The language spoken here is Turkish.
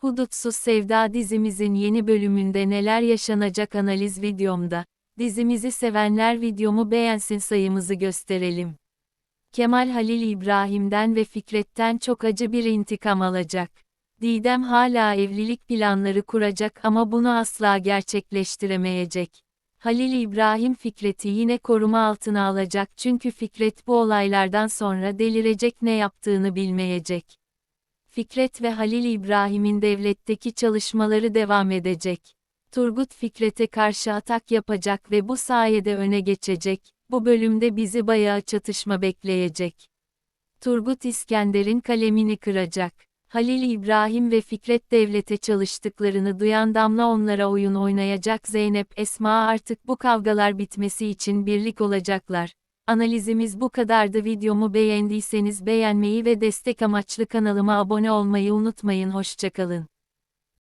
Hudutsuz Sevda dizimizin yeni bölümünde neler yaşanacak analiz videomda. Dizimizi sevenler videomu beğensin sayımızı gösterelim. Kemal Halil İbrahim'den ve Fikret'ten çok acı bir intikam alacak. Didem hala evlilik planları kuracak ama bunu asla gerçekleştiremeyecek. Halil İbrahim Fikret'i yine koruma altına alacak çünkü Fikret bu olaylardan sonra delirecek ne yaptığını bilmeyecek. Fikret ve Halil İbrahim'in devletteki çalışmaları devam edecek. Turgut Fikret'e karşı atak yapacak ve bu sayede öne geçecek. Bu bölümde bizi bayağı çatışma bekleyecek. Turgut İskender'in kalemini kıracak. Halil İbrahim ve Fikret devlete çalıştıklarını duyan Damla onlara oyun oynayacak Zeynep Esma artık bu kavgalar bitmesi için birlik olacaklar. Analizimiz bu kadardı videomu beğendiyseniz beğenmeyi ve destek amaçlı kanalıma abone olmayı unutmayın hoşçakalın.